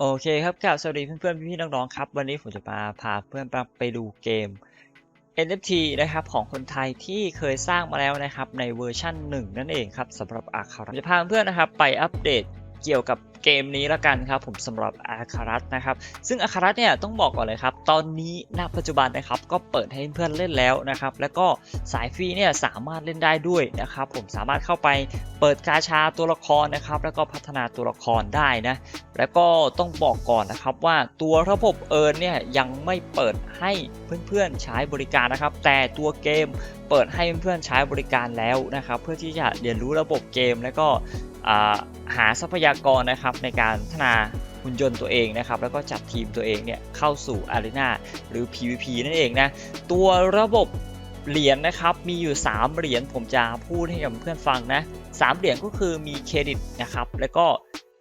โอเคครับกล่าวสวัสดีเพื่อนๆพี่ๆน้องๆครับ วันนี้ผมจะมาพาเพื่อนๆไปดูเกม NFT นะครับของคนไทยที่เคยสร้างมาแล้วนะครับในเวอร์ชั่น 1 นั่นเองครับสำหรับอาคารัตจะพาเพื่อนๆนะครับไปอัปเดต เกี่ยวกับเกมนี้ละกันครับผมสำหรับอาคารัตนะครับ ซึ่งอาคารัตเนี่ยต้องบอกก่อนเลยครับ ตอนนี้ณปัจจุบันนะครับก็เปิดให้เพื่อนเล่นแล้วนะครับ แล้วก็สายฟรีเนี่ยสามารถเล่นได้ด้วยนะครับ ผมสามารถเข้าไปเปิดกาชาตัวละครนะครับ แล้วก็พัฒนาตัวละครได้นะ แล้วก็ต้องบอกก่อนนะครับว่าตัวระบบเอิร์นเนี่ยยังไม่เปิดให้เพื่อนๆใช้บริการนะครับ แต่ตัวเกมเปิดให้เพื่อนๆใช้บริการแล้วนะครับ เพื่อที่จะเรียนรู้ระบบเกม แล้วก็ หาทรัพยากรนะครับในการพัฒนาหุ่นยนต์ตัวเองนะครับแล้วก็จัดทีมตัวเองเนี่ยเข้าสู่อารีนาหรือ PVP นั่นเองนะตัวระบบเหรียญนะครับมีอยู่ 3 เหรียญผมจะพูดให้กับเพื่อนฟังนะสามเหรียญก็คือมีเครดิตนะครับแล้วก็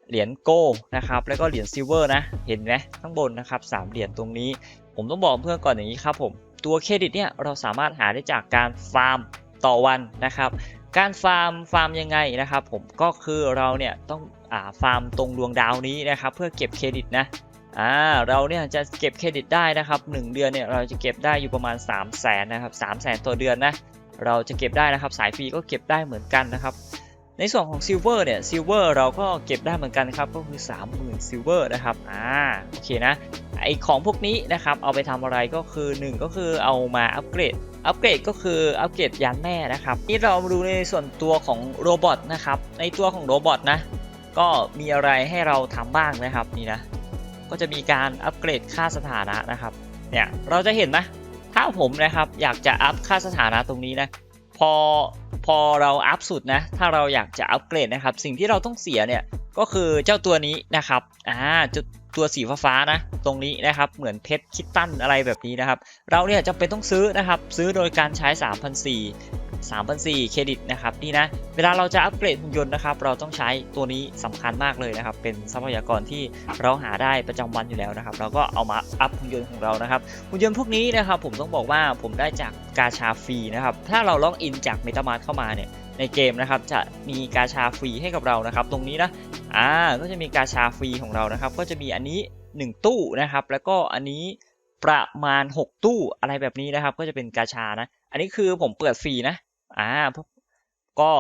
เหรียญโก้นะครับแล้วก็เหรียญซิลเวอร์นะเห็นไหมข้างบนนะครับสามเหรียญตรงนี้ ผมต้องบอกเพื่อนก่อนอย่างนี้ครับผมตัวเครดิตเนี่ยเราสามารถหาได้จากการฟาร์มต่อวันนะครับ การฟาร์มฟาร์มยังไงนะครับ ผมก็คือเราเนี่ยต้องอ่าฟาร์มตรงดวงดาวนี้นะครับ เพื่อเก็บเครดิตนะอ่าเราเนี่ยจะเก็บเครดิตได้นะครับ 1 เดือนเนี่ยเราจะเก็บได้อยู่ประมาณ 3 0 0แสนนะครับ3 0 0แสนต่อเดือนนะเราจะเก็บได้นะครับสายฟรีก็เก็บได้เหมือนกันนะครับ ในส่วนของซิลเวอร์เนี่ยซิลเวอร์เราก็เก็บได้เหมือนกันครับก็คือ 30,000ซิลเวอร์นะครับอ่าโอเคนะ ไอของพวกนี้นะครับเอาไปทำอะไรก็คือ 1 ก็คือเอามาอัปเกรดอัปเกรดก็คืออัปเกรดยานแม่นะครับนี่เรามาดูในส่วนตัวของโรบอทนะครับในตัวของโรบอทนะก็มีอะไรให้เราทำบ้างนะครับนี่นะก็จะมีการอัปเกรดค่าสถานะนะครับเนี่ยเราจะเห็นนะถ้าผมนะครับอยากจะอัพค่าสถานะตรงนี้นะพอพอเราอัพสุดนะถ้าเราอยากจะอัปเกรดนะครับสิ่งที่เราต้องเสียเนี่ยก็คือเจ้าตัวนี้นะครับอ่าจุด ตัวสีฟ้าๆนะ ตรงนี้นะครับเหมือนเพชรคิตตันอะไรแบบนี้นะครับ เราเนี่ยจำเป็นต้องซื้อนะครับ ซื้อโดยการใช้3,400 3,400เครดิตนะครับนี่นะเวลาเราจะอัปเกรดหุ่นยนต์นะครับเราต้องใช้ตัวนี้สำคัญมากเลยนะครับ เป็นทรัพยากรที่เราหาได้ประจำวันอยู่แล้วนะครับ เราก็เอามาอัพหุ่นยนต์ของเรานะครับหุ่นยนต์พวกนี้นะครับผมต้องบอกว่าผมได้จากกาชาฟรีนะครับถ้าเราล็อกอินจากเมตามาร์เข้ามาเนี่ย ในเกมนะครับจะมีกาชาฟรีให้กับเรานะครับ ตรงนี้นะอ่าก็จะมีกาชาฟรีของเรานะครับ ก็จะมีอันนี้ 1 ตู้นะครับ แล้วก็อันนี้ประมาณ 6 ตู้อะไรแบบนี้นะครับ ก็จะเป็นกาชานะ อันนี้คือผมเปิดฟรีนะอ่าพวกก็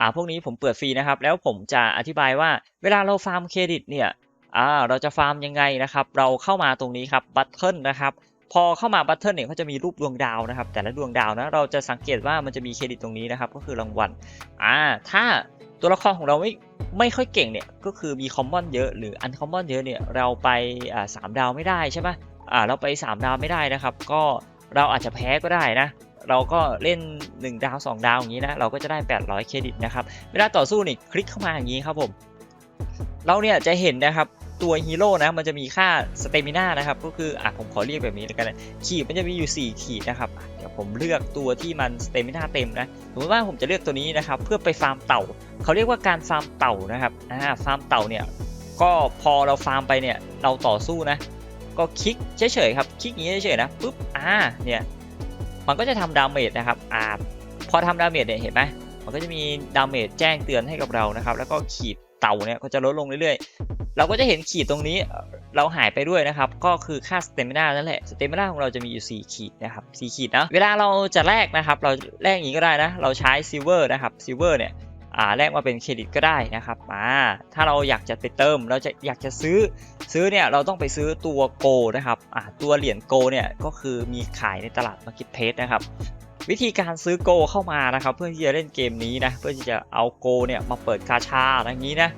อ่าพวกนี้ผมเปิดฟรีนะครับ แล้วผมจะอธิบายว่าเวลาเราฟาร์มเครดิตเนี่ยอ่าเราจะฟาร์มยังไงนะครับ เราเข้ามาตรงนี้ครับบัตเทิลนะครับ พอเข้ามาบัตเทิลเนี่ยเขาจะมีรูปดวงดาวนะครับ แต่ละดวงดาวนะเราจะสังเกตว่ามันจะมีเครดิตตรงนี้นะครับ ก็คือรางวัลอ่าถ้าตัวละครของเราไม่ไม่ค่อยเก่งเนี่ยก็คือมีคอมมอนเยอะหรืออันคอมมอนเยอะเนี่ยเราไปอ่าสามดาวไม่ได้ใช่ไหมอ่าเราไป 3 ดาวไม่ได้นะครับ ก็เราอาจจะแพ้ก็ได้นะเราก็เล่น 1 ดาว 2 ดาวอย่างนี้นะเราก็จะได้ 800 เครดิตนะครับเวลาต่อสู้นี่คลิกเข้ามาอย่างนี้ครับผม เราเนี่ยจะเห็นนะครับ ตัวฮีโร่นะมันจะมีค่าสเตมิน่านะครับก็คืออะผมขอเรียกแบบนี้แล้วกันนะขีดมันจะมีอยู่ 4 ขีดนะครับเดี๋ยวผมเลือกตัวที่มันสเตมิน่าเต็มนะสมมติว่าผมจะเลือกตัวนี้นะครับเพื่อไปฟาร์มเต่า เขาเรียกว่าการฟาร์มเต่านะครับอ่าฟาร์มเต่าเนี่ยก็พอเราฟาร์มไปเนี่ยเราต่อสู้นะก็คลิกเฉยๆครับคลิกอย่างนี้เฉยๆนะปุ๊บอ่าเนี่ยมันก็จะทำดาเมจนะครับอ่าพอทำดาเมจเนี่ยเห็นไหมมันก็จะมีดาเมจแจ้งเตือนให้กับเรานะครับ แล้วก็ขีด เต่าเนี่ยก็จะลดลงเรื่อยๆ เราก็จะเห็นขีดตรงนี้เราหายไปด้วยนะครับ ก็คือค่าสเตมินานั่นแหละสเตมินาของเราจะมีอยู่ 4 ขีดนะครับ4ขีดนะเวลาเราจะแลกนะครับ เราแลกอย่างนี้ก็ได้นะ เราใช้ซิลเวอร์นะครับซิลเวอร์เนี่ยอ่าแลกมาเป็นเครดิตก็ได้นะครับอ่าถ้าเราอยากจะไปเติม เราจะอยากจะซื้อซื้อเนี่ยเราต้องไปซื้อตัวโกนะครับอ่าตัวเหรียญโกเนี่ยก็คือมีขายในตลาดมาร์เก็ตเพสนะครับ วิธีการซื้อโกเข้ามานะครับ เพื่อที่จะเล่นเกมนี้นะเพื่อที่จะเอาโกเนี่ยมาเปิดกาชาอย่างนี้นะ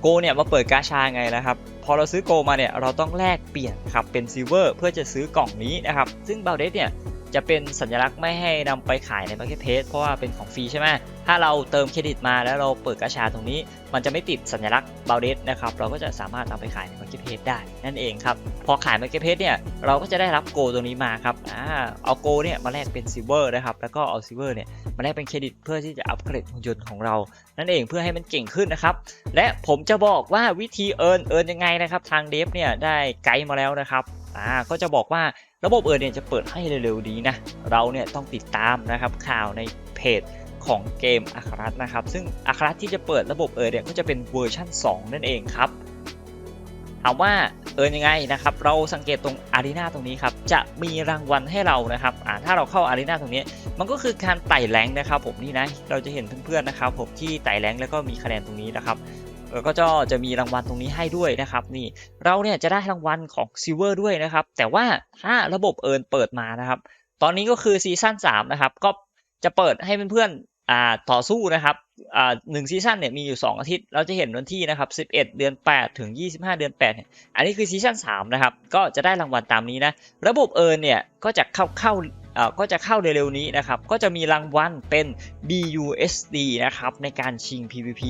โกเนี่ยมาเปิดกาชาไงนะครับ พอเราซื้อโกมาเนี่ยเราต้องแลกเปลี่ยนครับเป็นซิลเวอร์เพื่อจะซื้อกล่องนี้นะครับ ซึ่งบาเดสเนี่ย จะเป็นสัญลักษณ์ไม่ให้นำไปขายใน Marketplace เพราะว่าเป็นของฟรีใช่ไหมถ้าเราเติมเครดิตมาแล้วเราเปิดกาชาตรงนี้ มันจะไม่ติดสัญลักษณ์บาเดสนะครับเราก็จะสามารถนำไปขายใน Marketplace ได้นั่นเองครับพอขาย Marketplace เนี่ยเราก็จะได้รับโกตัวนี้มาครับอ่าเอาโกเนี่ยมาแลกเป็นซิลเวอร์นะครับแล้วก็เอาซิลเวอร์เนี่ยมาแลกเป็นเครดิตเพื่อที่จะอัปเกรดหุ่นยนต์ของเรา นั่นเองเพื่อให้มันเก่งขึ้นนะครับและผมจะบอกว่าวิธีเอิร์นเอิร์นยังไงนะครับทางเดฟเนี่ยได้ไกด์มาแล้วนะครับ อ่าก็จะบอกว่าระบบเอิร์เนี่ยจะเปิดให้เร็วๆนี้นะเราเนี่ยต้องติดตามนะครับข่าวในเพจของเกมอาคารัตนะครับซึ่งอาคารัตที่จะเปิดระบบเอิร์เนี่ยก็จะเป็นเวอร์ชั่น 2 นั่นเองครับถามว่าเออยังไงนะครับเราสังเกตตรงอารีนาตรงนี้ครับจะมีรางวัลให้เรานะครับอ่าถ้าเราเข้าอารีนาตรงนี้ มันก็คือการไต่แรงนะครับผมนี่นะเราจะเห็นเพื่อนๆนะครับผมที่ไต่แรงแล้วก็มีคะแนนตรงนี้นะครับ แล้วก็จะมีรางวัลตรงนี้ให้ด้วยนะครับนี่เราเนี่ยจะได้รางวัลของซิลเวอร์ด้วยนะครับ แต่ว่าถ้าระบบเอิร์นเปิดมานะครับ ตอนนี้ก็คือซีซั่น3นะครับก็จะเปิดให้เพื่อนๆอ่าต่อสู้นะครับอ่าหนึ่งซีซั่นเนี่ยมีอยู่ 2 อาทิตย์ เราจะเห็นวันที่นะครับ 11 เดือน 8 ถึง 25 เดือน8เนี่ยอันนี้คือซีซั่น3นะครับก็จะได้รางวัลตามนี้นะระบบเอิร์นเนี่ยก็จะเข้าเข้า ก็จะเข้าเร็วๆนี้นะครับ ก็จะมีรางวัลเป็น BUSD นะครับในการชิง PVP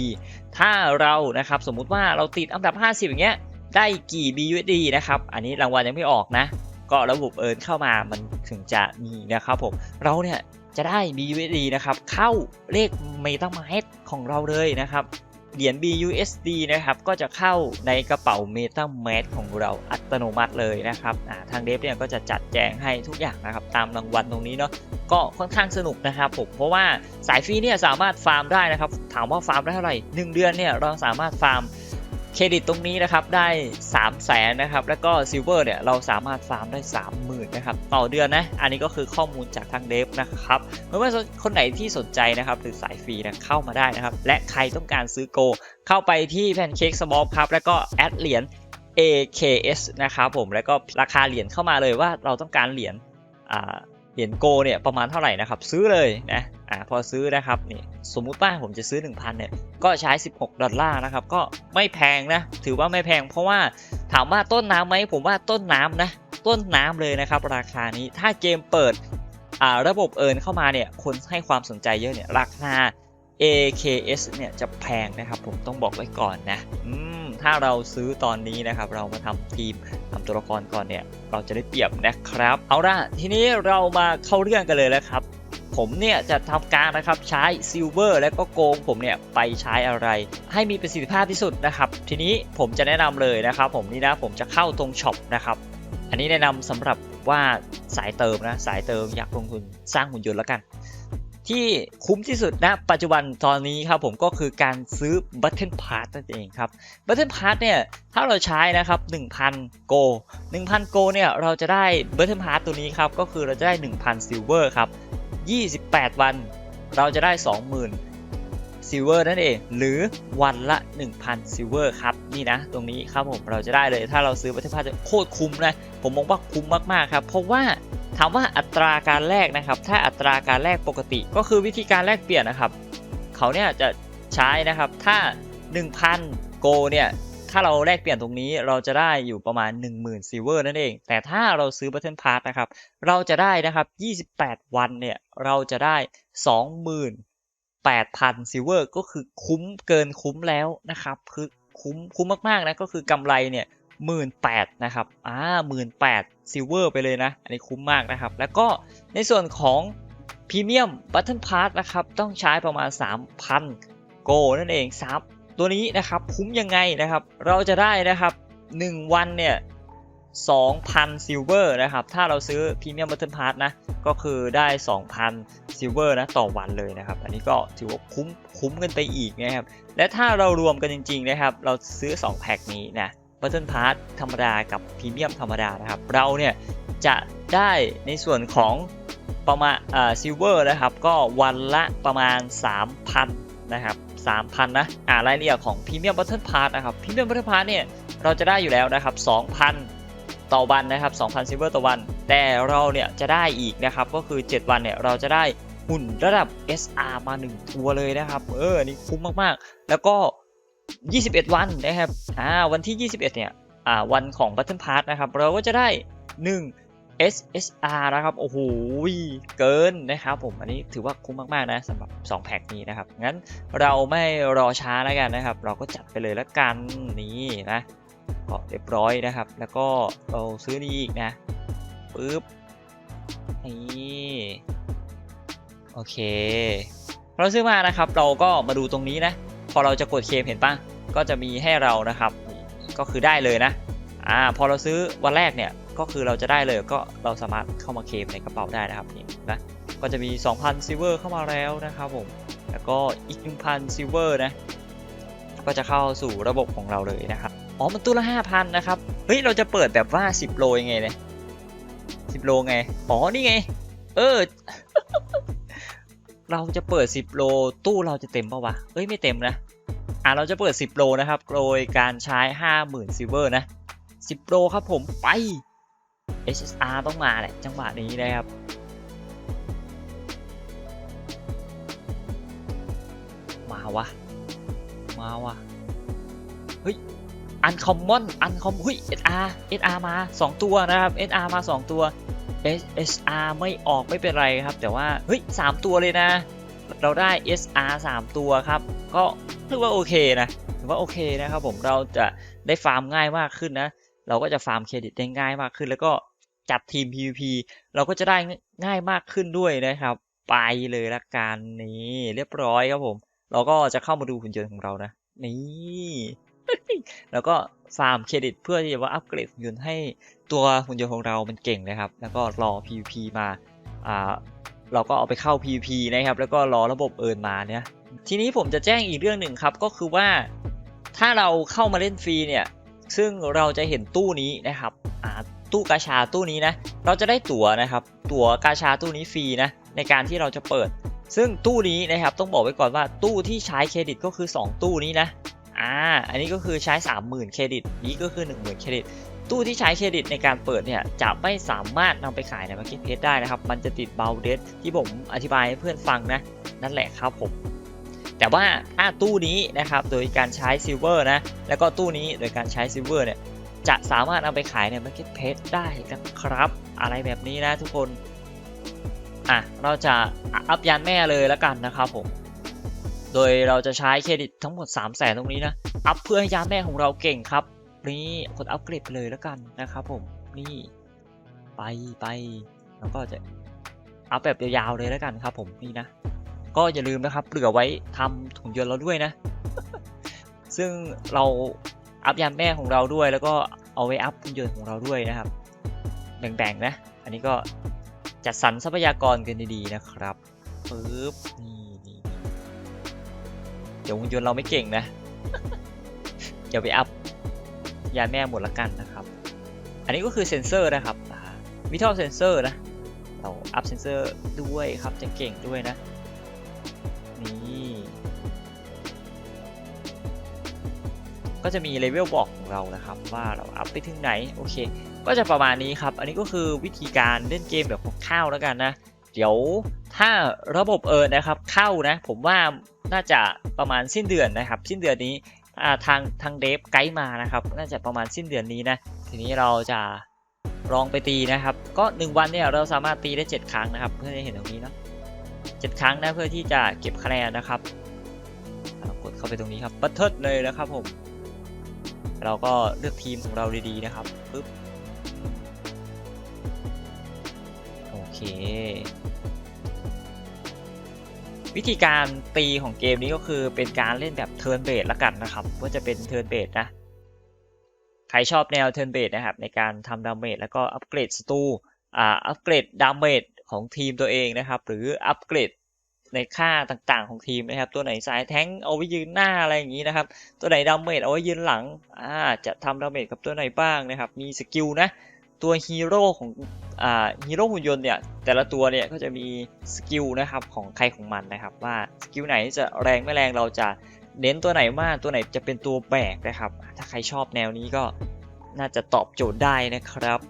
ถ้าเรานะครับสมมุติว่าเราติดอันดับ 50 อย่างเงี้ยได้กี่ BUSD นะครับ อันนี้รางวัลยังไม่ออกนะ ก็ระบบเอิร์นเข้ามามันถึงจะมีนะครับผม เราเนี่ยจะได้ BUSD นะครับเข้าเลข MetaMask ของเราเลยนะครับ เหรียญ BUSD นะครับก็จะเข้าในกระเป๋า MetaMask ของเราอัตโนมัติเลยนะครับทางเดฟเนี่ยก็จะจัดแจงให้ทุกอย่างนะครับตามรางวัลตรงนี้เนาะก็ค่อนข้างสนุกนะครับผมเพราะว่าสายฟรีเนี่ยสามารถฟาร์มได้นะครับถามว่าฟาร์มได้เท่าไหร่ 1 เดือนเนี่ยเราสามารถฟาร์ม เครดิตตรงนี้นะครับได้ 3 0 0แสนนะครับ แล้วก็ซิลเวอร์เนี่ยเราสามารถฟาร์มได้ 30,000นะครับต่อเดือนนะ อันนี้ก็คือข้อมูลจากทางเดฟนะครับไม่ว่าคนไหนที่สนใจนะครับหรือสายฟรีนะเข้ามาได้นะครับ และใครต้องการซื้อโก เข้าไปที่แพนเค้กสมอลครับแล้วก็แอดเหรียญ AKS นะครับผมแล้วก็ราคาเหรียญเข้ามาเลยว่าเราต้องการเหรียญเหรียญโกเนี่ยประมาณเท่าไหร่นะครับ ซื้อเลยนะ อ่าพอซื้อนะครับนี่สมมุติว่าผมจะซื้อ 1,000เนี่ยก็ใช้ 16 ดอลลาร์นะครับก็ไม่แพงนะถือว่าไม่แพง เพราะว่าถามว่าต้นน้ำไหมผมว่าต้นน้ำนะต้นน้ำเลยนะครับราคานี้ถ้าเกมเปิดอ่าระบบเอินเข้ามาเนี่ยคนให้ความสนใจเยอะเนี่ยราคา AKS เนี่ยจะแพงนะครับผมต้องบอกไว้ก่อนนะอืมถ้าเราซื้อตอนนี้นะครับเรามาทำทีมทำตัวละครก่อนเนี่ยเราจะได้เปรียบนะครับ เอาล่ะทีนี้เรามาเข้าเรื่องกันเลยแล้วครับ ผมเนี่ยจะทำการนะครับใช้ซิลเวอร์และก็โกงผมเนี่ยไปใช้อะไร ให้มีประสิทธิภาพที่สุดนะครับ ทีนี้ผมจะแนะนำเลยนะครับ ผมนี่นะผมจะเข้าตรงช็อปนะครับ อันนี้แนะนำสำหรับว่าสายเติมนะสายเติมอยากลงทุนสร้างหุ่นยนต์แล้วกัน ที่คุ้มที่สุดนะปัจจุบันตอนนี้ครับผมก็คือการซื้อ Button Pass นั่นเองครับ Button Pass เนี่ยถ้าเราใช้นะครับ1,000 Go 1,000 Go เนี่ยเราจะได้ Button Pass ตัวนี้ครับก็คือเราจะได้ 1,000 Silver ครับ 28 วัน เราจะได้ 20,000 Silver นั่นเอง หรือวันละ 1,000 Silver ครับ นี่นะ ตรงนี้ครับผมเราจะได้เลย ถ้าเราซื้อ Button Pass จะโคตรคุ้มนะ ผมมองว่าคุ้มมากๆครับ เพราะว่าถามว่าอัตราการแลกนะครับ ถ้าอัตราการแลกปกติก็คือวิธีการแลกเปลี่ยนนะครับ เขาเนี่ยจะใช้นะครับ ถ้า 1,000 โกเนี่ย ถ้าเราแลกเปลี่ยนตรงนี้เราจะได้อยู่ประมาณ 10,000ซิลเวอร์นั่นเอง แต่ถ้าเราซื้อ Battle Pass นะครับ เราจะได้นะครับ 28 วันเนี่ย เราจะได้ 28,000ซิลเวอร์ก็คือคุ้มเกินคุ้มแล้วนะครับ คือคุ้มคุ้มมากๆนะก็คือกำไรเนี่ยหมื่นแปดนะครับอ่าหมื่นแปดซิลเวอร์ไปเลยนะ อันนี้คุ้มมากนะครับ แล้วก็ในส่วนของพรีเมียมบัตเทิลพาร์นะครับ ต้องใช้ประมาณ 3,000 โกนั่นเองซับ ตัวนี้นะครับคุ้มยังไงนะครับ เราจะได้นะครับ 1 วันเนี่ย2,000ซิลเวอร์นะครับ ถ้าเราซื้อพรีเมียมบัตเทิลพาร์นะ ก็คือได้ 2,000ซิลเวอร์นะต่อวันเลยนะครับ อันนี้ก็ถือว่าคุ้มคุ้มกันไปอีกนะครับ และถ้าเรารวมกันจริง ๆ นะครับ เราซื้อ 2 แพ็คนี้นะบัตเทิลพาร์ธรรมดากับพรีเมียมธรรมดานะครับ เราเนี่ยจะได้ในส่วนของประมาณซิลเวอร์นะครับ ก็วันละประมาณ 3,000 นะครับ 3,000 นะ อ่ารายละเอียดของพรีเมียมบัตเทิลพาร์นะครับพรีเมียมบัตเทิลพาร์เนี่ย เราจะได้อยู่แล้วนะครับ 2,000 ต่อวันนะครับ 2,000ซิลเวอร์ต่อวัน แต่เราเนี่ยจะได้อีกนะครับ ก็คือ 7 วันเนี่ย เราจะได้หุ่นระดับ SR มา 1 ตัวเลยนะครับ เอออันนี่คุ้มมากๆ แล้วก็ 21 วันนะครับ อ่า วันที่ 21 เนี่ย อ่า วันของ Battle Pass นะครับ เราก็จะได้ 1 SSR นะครับโอ้โหเกินนะครับผมอันนี้ถือว่าคุ้มมากๆนะสำหรับ 2 แพ็คนี้นะครับ งั้นเราไม่รอช้าแล้วกันนะครับ เราก็จัดไปเลยแล้วกันนี่นะก็เรียบร้อยนะครับ แล้วก็เราซื้อนี่อีกนะปึ๊บนี่โอเค เราซื้อมานะครับ เราก็มาดูตรงนี้นะ พอเราจะกดเคมเห็นปะก็จะมีให้เรานะครับ ก็คือได้เลยนะอ่าพอเราซื้อวันแรกเนี่ย ก็คือเราจะได้เลยก็เราสามารถเข้ามาเคลมในกระเป๋าได้นะครับนี่นะก็จะมี 2,000ซิลเวอร์เข้ามาแล้วนะครับผมแล้วก็อีก 1,000ซิลเวอร์นะก็จะเข้าสู่ระบบของเราเลยนะครับอ๋อมันตู้ละห้าพันนะครับเฮ้ยเราจะเปิดแบบว่าสิบโลยังไงเนี่ยสิบโลไงอ๋อนี่ไง เออ เราจะเปิดสิบโลตู้เราจะเต็มปะวะเอ้ยไม่เต็มนะอะเราจะเปิดสิบโลนะครับโดยการใช้ห้าหมื่นซิลเวอร์นะสิบโลครับผมไป SSR ต้องมาแหละจังหวะนี้นะครับมาวะมาวะเฮ้ยอันคอมมอนอันคอมเฮ้ย SR SR มา 2 ตัวนะครับ SR มา 2 ตัว SR ไม่ออกไม่เป็นไรครับ แต่ว่าเฮ้ย3ตัวเลยนะ เราได้ SR 3 ตัวครับ ก็ถือว่าโอเคนะถือว่าโอเคนะครับผมเราจะได้ฟาร์มง่ายมากขึ้นนะ เราก็จะฟาร์มเครดิตได้ง่ายมากขึ้น แล้วก็จัดทีม PVP เราก็จะได้ง่ายมากขึ้นด้วยนะครับ ไปเลยละกันนี่เรียบร้อยครับผม เราก็จะเข้ามาดูหุ่นยนต์ของเรานะ นี่แล้วก็ฟาร์มเครดิตเพื่อที่จะว่าอัปเกรดหุ่นยนต์ให้ตัวหุ่นยนต์ของเรามันเก่งนะครับ แล้วก็รอ PVP มาอ่าเราก็เอาไปเข้า PVP นะครับ แล้วก็รอระบบเอิร์นมาเนี่ยทีนี้ผมจะแจ้งอีกเรื่องหนึ่งครับ ก็คือว่าถ้าเราเข้ามาเล่นฟรีเนี่ย ซึ่งเราจะเห็นตู้นี้นะครับตู้กาชาตู้นี้นะ เราจะได้ตั๋วนะครับ ตั๋วกาชาตู้นี้ฟรีนะในการที่เราจะเปิด ซึ่งตู้นี้นะครับต้องบอกไว้ก่อนว่าตู้ที่ใช้เครดิตก็คือ 2 ตู้นี้นะอ่าอันนี้ก็คือใช้ 30,000 เครดิต นี้ก็คือ 10,000 เครดิต ตู้ที่ใช้เครดิตในการเปิดเนี่ยจะไม่สามารถนำไปขายใน Marketplace ได้นะครับ มันจะติดเบลเดสที่ผมอธิบายให้เพื่อนฟังนะ นั่นแหละครับผม แต่ว่าถ้าตู้นี้นะครับโดยการใช้ซิลเวอร์นะแล้วก็ตู้นี้โดยการใช้ซิลเวอร์เนี่ยจะสามารถเอาไปขายใน Marketplace ได้นะครับ อะไรแบบนี้นะทุกคนอะเราจะอัพยานแม่เลยแล้วกันนะครับผมโดยเราจะใช้เครดิตทั้งหมด 3 0 0แสนตรงนี้นะ อัพเพื่อให้ยานแม่ของเราเก่งครับ นี่กดอัพเกรดไปเลยแล้วกันนะครับผมนี่ไปไปแล้วก็จะอัพแบบยาวๆเลยแล้วกันครับผมนี่นะ ก็อย่าลืมนะครับเหลือไว้ทำถุงยนต์เราด้วยนะ ซึ่งเราอัพยานแม่ของเราด้วย แล้วก็เอาไว้อัพถุงยนต์ของเราด้วยนะครับ แบ่งๆนะ อันนี้ก็จัดสรรทรัพยากรกันดีๆนะครับปึ๊บนี่นี่เดี๋ยวหุ่นยนต์เราไม่เก่งนะอย่าไปอัพยานแม่หมดละกันนะครับ อันนี้ก็คือเซนเซอร์นะครับวิทัลเซนเซอร์นะเราอัพเซนเซอร์ด้วยครับจะเก่งด้วยนะ ก็จะมีเลเวลบอกของเรานะครับ ว่าเราอัพไปถึงไหนโอเค ก็จะประมาณนี้ครับ อันนี้ก็คือวิธีการเล่นเกมแบบคร่าวๆแล้วกันนะ เดี๋ยวถ้าระบบเอิร์นะครับเข้านะ ผมว่าน่าจะประมาณสิ้นเดือนนะครับ สิ้นเดือนนี้ทางทางเดฟไกด์มานะครับ น่าจะประมาณสิ้นเดือนนี้นะทีนี้เราจะลองไปตีนะครับ ก็ 1 วันเนี่ยเราสามารถตีได้ 7 ครั้งนะครับ เพื่อจะเห็นตรงนี้เนาะ7ครั้งนะเพื่อที่จะเก็บคะแนนนะครับกดเข้าไปตรงนี้ครับบัตเทิลเลยนะครับผม เราก็เลือกทีมของเราดีๆนะครับปึ๊บโอเค วิธีการตีของเกมนี้ก็คือเป็นการเล่นแบบเทิร์นเบสละกันนะครับว่าจะเป็นเทิร์นเบสนะใครชอบแนวเทิร์นเบสนะครับในการทำดาเมจแล้วก็อัปเกรดสตูอ่าอัปเกรดดาเมจของทีมตัวเองนะครับ หรืออัปเกรด ในค่าต่างๆของทีมนะครับ ตัวไหนสายแท้งเอาไว้ยืนหน้าอะไรอย่างนี้นะครับ ตัวไหนดาเมจเอาไว้ยืนหลังอ่าจะทำดาเมจกับตัวไหนบ้างนะครับ มีสกิลนะ ตัวฮีโร่ของอ่าฮีโร่หุ่นยนต์เนี่ย แต่ละตัวเนี่ยก็จะมีสกิลนะครับของใครของมันนะครับ ว่าสกิลไหนจะแรงไม่แรงเราจะเน้นตัวไหนมากตัวไหนจะเป็นตัวแบกนะครับ ถ้าใครชอบแนวนี้ก็น่าจะตอบโจทย์ได้นะครับ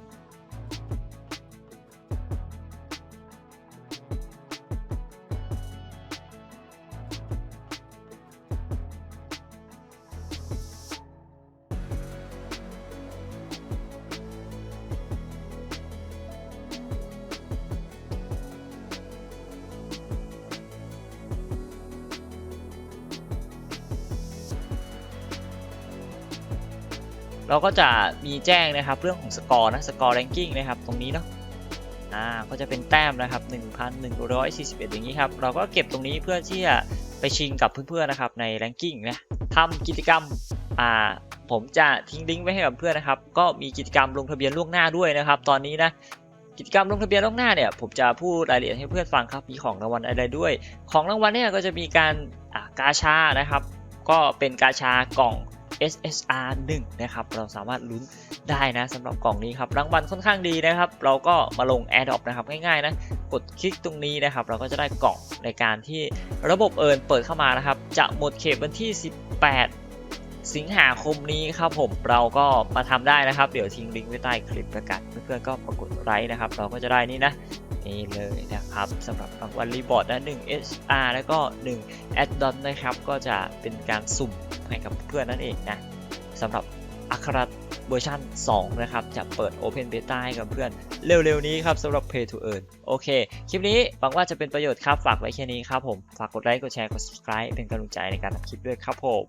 เราก็จะมีแจ้งนะครับเรื่องของสกอร์นะสกอร์แรงกิ้งนะครับตรงนี้เนาะอ่าก็จะเป็นแต้มนะครับ 1,141 อย่างนี้ครับ เราก็เก็บตรงนี้เพื่อที่จะไปชิงกับเพื่อนๆนะครับในแรงกิ้งนะทำกิจกรรมอ่าผมจะทิ้งลิงก์ไว้ให้กับเพื่อนนะครับ ก็มีกิจกรรมลงทะเบียนล่วงหน้าด้วยนะครับ ตอนนี้นะกิจกรรมลงทะเบียนล่วงหน้าเนี่ยผมจะพูดรายละเอียดให้เพื่อนฟังครับมีของรางวัลอะไรด้วย ของรางวัลเนี่ยก็จะมีการอ่ากาชานะครับ ก็เป็นกาชากล่อง SSR 1นะครับเราสามารถลุ้นได้นะสำหรับกล่องนี้ครับรางวัลค่อนข้างดีนะครับ เราก็มาลง AirDrop นะครับง่ายๆนะกดคลิกตรงนี้นะครับ เราก็จะได้กล่องในการที่ระบบเอิร์นเปิดเข้ามานะครับ จะหมดเขตวันที่ 18สิงหาคมนี้ครับผมเราก็มาทำได้นะครับ เดี๋ยวทิ้งลิงก์ไว้ใต้คลิปประกาศเพื่อนๆก็ปรากฏไลค์นะครับ เราก็จะได้นี่นะ นี่เลยนะครับสำหรับรางวัลรีบอร์ดนะ1 HR แล้วก็1 a d d o n นะครับ ก็จะเป็นการสุ่มให้กับเพื่อนนั่นเองนะสำหรับอัคราเวอร์ชัน2 นะครับ จะเปิด Open Beta ให้กับเพื่อนเร็วๆนี้ครับสำหรับ Pay to Earn โอเค คลิปนี้หวังว่าจะเป็นประโยชน์ครับ ฝากไว้แค่นี้ครับผม ฝากกดไลค์ กดแชร์ กด subscribe เป็นกำลังใจในการทำคลิปด้วยครับผม